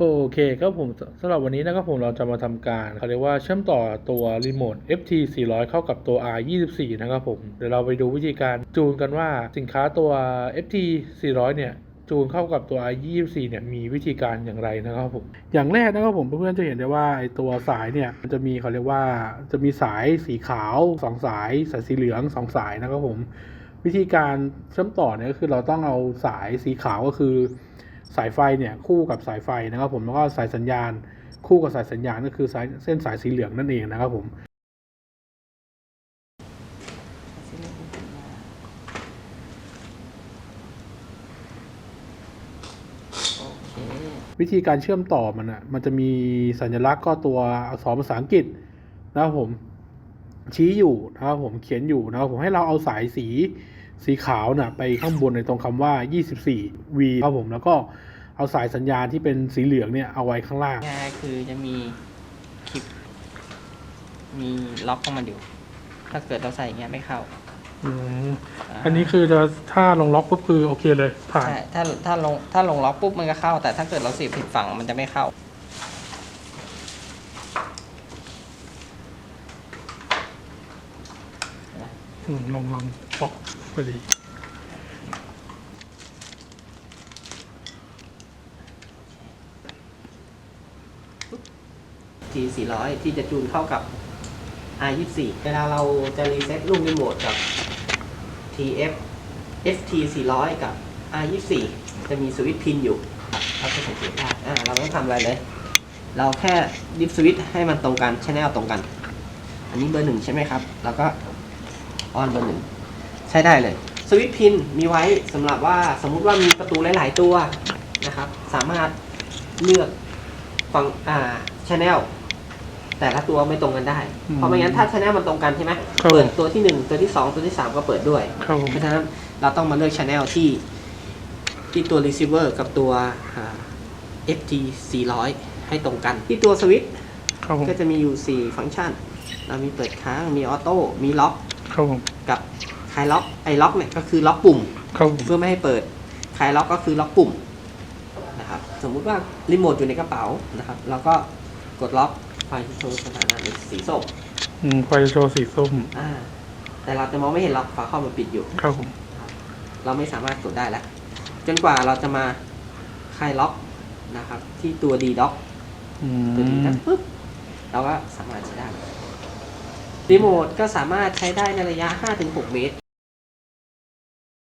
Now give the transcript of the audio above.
โอเคครับผมสำหรับวันนี้นะครับผมเราจะมาทำการเขาเรียกว่าเชื่อมต่อตัวรีโมท FT 400 เข้ากับตัว R 24นะครับผมเดี๋ยวเราไปดูวิธีการจูนกันว่าสินค้าตัว FT 400 เนี่ยจูนเข้ากับตัว R 24เนี่ยมีวิธีการอย่างไรนะครับผมอย่างแรกนะครับผมเพื่อนๆจะเห็นได้ว่าไอตัวสายเนี่ยมันจะมีเขาเรียกว่าจะมีสายสีขาวสองสายสายสีเหลืองสองสายนะครับผมวิธีการเชื่อมต่อเนี่ยก็คือเราต้องเอาสายสีขาวก็คือ สายไฟเนี่ยคู่กับสายไฟนะครับผมแล้วก็สายสัญญาณ คู่กับสายสัญญาณก็คือสายเส้นสายสีเหลืองนั่นเองนะครับผมโอเควิธีการเชื่อมต่อมันอะ มันจะมีสัญลักษณ์ก็ตัวอักษรภาษาอังกฤษนะครับผมชี้อยู่นะครับผมเขียนอยู่นะครับผมให้เราเอาสายสี สีขาวน่ะไปข้างบนในตรงคำว่า 24 V ครับผมแล้วก็เอาสายสัญญาณที่เป็นสีเหลืองเนี่ยเอาไว้ข้างล่างง่ายๆคือจะมีคลิป มีล็อกของมันอยู่ถ้าเกิดเราใส่อย่างเงี้ยไม่เข้าอืมาอันนี้คือจะถ้าลงล็อกปุ๊บคือโอเคเลยผ่านใช่ถ้าถ้าลงถ้าลงล็อกปุ๊บมันก็เข้า แต่ถ้าเกิดเราเสียบผิดฝั่งมันจะไม่เข้าอืมลองลอง ล็อกพอดี T 400 ที่จะจูนเข้ากับ R 24 เวลาเราจะรีเซ็ตลูกรีโมทกับ TF FT 400 กับ R 24 จะมีสวิตช์พินอยู่เราจะสังเกตได้อ่าเราไม่ต้องทำอะไรเลย เราแค่ดิฟสวิตช์ให้มันตรงกันชแนลตรงกัน อันนี้เบอร์หนึ่งใช่ไหมครับ แล้วก็ออนเบอร์หนึ่ง ใช้ได้เลย สวิตช์พินมีไว้สำหรับว่าสมมุติว่ามีประตูหลายๆตัวนะครับ สามารถเลือกฟังอ่าชแนลแต่ละตัวไม่ตรงกันได้ อืมเพราะไม่งั้นถ้าชแนลมันตรงกันใช่ไหมครับเปิดตัวที่หนึ่งตัวที่สองตัวที่สามก็เปิดด้วย ครับผม เพราะฉะนั้นเราต้องมาเลือกช anel ที่ที่ตัว receiver กับตัวอ่า FT 400 ให้ตรงกัน ที่ตัวสวิตช์ครับผม ก็จะมีอยู่ 4 ฟังก์ชัน เรามีเปิดค้าง มีออโต้ มีล็อก ครับผม กับค ลายล็อกไอ้ล็อกเนี่ยก็คือล็อกปุ่มครับผมเพื่อไม่ให้เปิดคลายล็อกก็คือล็อกปุ่มนะครับสมมุติว่ารีโมทอยู่ในกระเป๋านะครับเราก็กดล็อกไฟโชว์สถานะเป็นสีส้มอืมไฟโชว์สีส้มอ่าแต่เราจะมองไม่เห็นล็อกฝาครอบมันปิดอยู่ ครับผมเราไม่สามารถกดได้แล้ว จนกว่าเราจะมาคลายล็อกนะครับ ที่ตัว D dock อืตัว D ม dock ปุ๊บเราก็สามารถใช้ได้รีโมทก็สามารถใช้ได้ในระยะ 5-6 เมตร